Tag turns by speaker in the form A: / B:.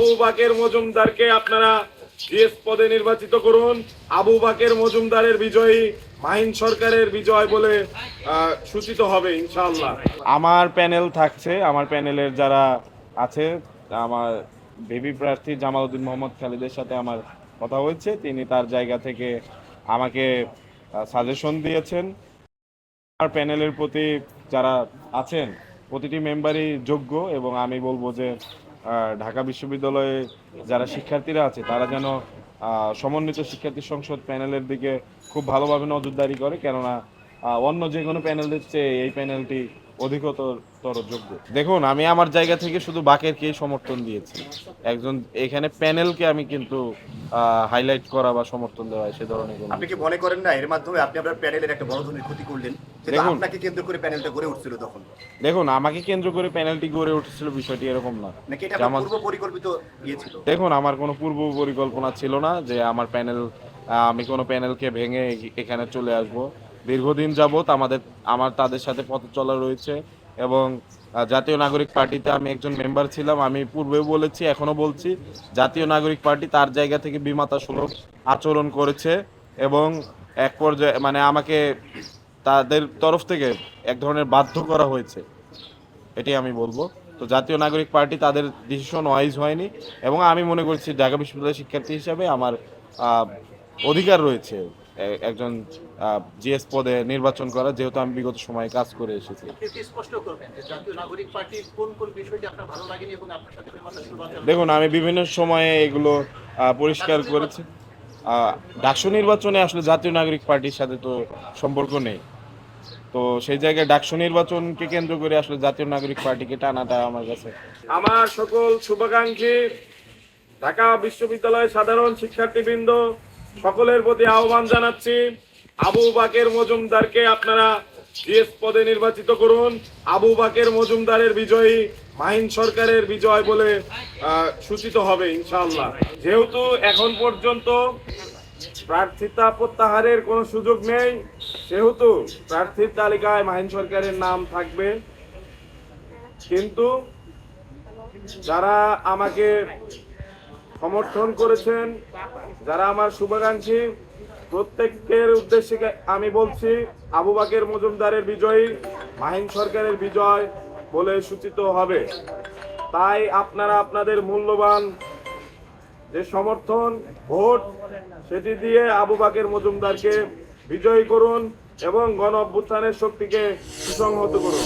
A: আবু বাকের মজুমদারকে আপনারা জিএস পদে নির্বাচিত করুন। আবু বাকের মজুমদারের বিজয়ী মাহিন সরকারের বিজয় বলে সূচিত হবে, ইনশাআল্লাহ। আমার প্যানেল থাকছে, আমার প্যানেলের যারা আছে, আমার বেবি প্রার্থী জামালউদ্দিন মোহাম্মদ খালিদের সাথে আমার কথা হয়েছে। তিনি তার জায়গা থেকে আমাকে সাজেশন দিয়েছেন। আমার প্যানেলের প্রতি যারা আছেন, প্রতিটি মেম্বারই যোগ্য এবং আমি বলব যে ঢাকা বিশ্ববিদ্যালয়ে যারা শিক্ষার্থীরা আছে, তারা যেন সমন্বিত শিক্ষার্থী সংসদ প্যানেলের দিকে খুব ভালোভাবে নজরদারি করে, কেননা অন্য যে কোনো প্যানেলের চেয়ে এই প্যানেলটি অধিকতর যোগ্য। দেখুন, আমি আমার জায়গা থেকে শুধু বাকেরকেই সমর্থন দিয়েছি। একজন, এখানে প্যানেলকে আমি কিন্তু হাইলাইট করা বা সমর্থন দেওয়া সে ধরনের কোনো
B: আপনি কি মনে করেন না এর মাধ্যমে আপনি আপনার প্যানেলের একটা বড় ধরনের ক্ষতি করলেন?
A: দেখুন।
B: আপনাকে কেন্দ্র করে প্যানেলটা গড়ে উঠছিল তখন।
A: দেখুন আমাকে কেন্দ্র করে প্যানেলটি গড়ে উঠেছিল বিষয়টি এরকম না।
B: নাকি এটা
A: আমার-
B: পূর্ব পরিকল্পিত ইয়ে ছিল?
A: দেখুন আমার কোনো পূর্ব পরিকল্পনা ছিল না যে আমার প্যানেল আমি কোনো প্যানেলকে ভেঙে এখানে চলে আসব। দীর্ঘদিন যাবত আমাদের আমার তাদের সাথে পথ চলা রয়েছে। এবং জাতীয় নাগরিক পার্টিতে আমি একজন মেম্বার ছিলাম। আমি পূর্বেও বলেছি এখনও বলছি, জাতীয় নাগরিক পার্টি তার জায়গা থেকে বিমাতা সুলভ আচরণ করেছে এবং এক পর্যায়ে মানে আমাকে তাদের তরফ থেকে এক ধরনের বাধ্য করা হয়েছে। এটাই আমি বলব। তো জাতীয় নাগরিক পার্টি তাদের ডিসিশন ওয়াইজ হয়নি এবং আমি মনে করছি ঢাকা বিশ্ববিদ্যালয়ের শিক্ষার্থী হিসাবে আমার অধিকার রয়েছে একজন জিএস পদে নির্বাচন করা যেহেতু আমি বিগত সময়ে কাজ করে এসেছি।
C: একটু স্পষ্ট করবেন যে জাতীয় নাগরিক পার্টির কোন কোন বিষয়টি আপনার ভালো লাগেনি এবং আপনার সাথে বিমাতা সুবাচন
A: দেখুন আমি বিভিন্ন সময়ে এগুলো পরিষ্কার করেছি। ডাকসু নির্বাচনে আসলে জাতীয় নাগরিক পার্টির সাথে তো সম্পর্ক নেই। তো সেই জায়গায় ডাকসু নির্বাচনকে কেন্দ্র করে আসলে জাতীয় নাগরিক পার্টিকে টানাটা আমার কাছে আমার সকল শুভাকাঙ্ক্ষী ঢাকা বিশ্ববিদ্যালয়ের সাধারণ শিক্ষার্থীবৃন্দ সকলের প্রতি আহ্বান জানাচ্ছি, আবু বাকের মজুমদারকে আপনারা জিএস পদে নির্বাচিত করুন। আবু বাকের মজুমদারের বিজয়ী, মাহিন সরকারের বিজয় বলে সূচিত হবে, ইনশাআল্লাহ। যেহেতু এখন পর্যন্ত প্রার্থিতা প্রত্যাহারের কোনো সুযোগ নেই, সেহেতু প্রার্থীর তালিকায় মাহিন সরকারের নাম থাকবে। কিন্তু যারা আমাকে সমর্থন করেছেন যারা আমার শুভাকাঙ্ক্ষী। প্রত্যেকের উদ্দেশ্যে আমি বলছি, আবু বাকের মজুমদারের বিজয়ী, মাহিন সরকারের বিজয় বলে সূচিত হবে। তাই আপনারা আপনাদের মূল্যবান যে সমর্থন, ভোট, সেটি দিয়ে আবু বাকের মজুমদারকে বিজয়ী করুন এবং গণ অভ্যুত্থানের শক্তিকে সুসংহত করুন।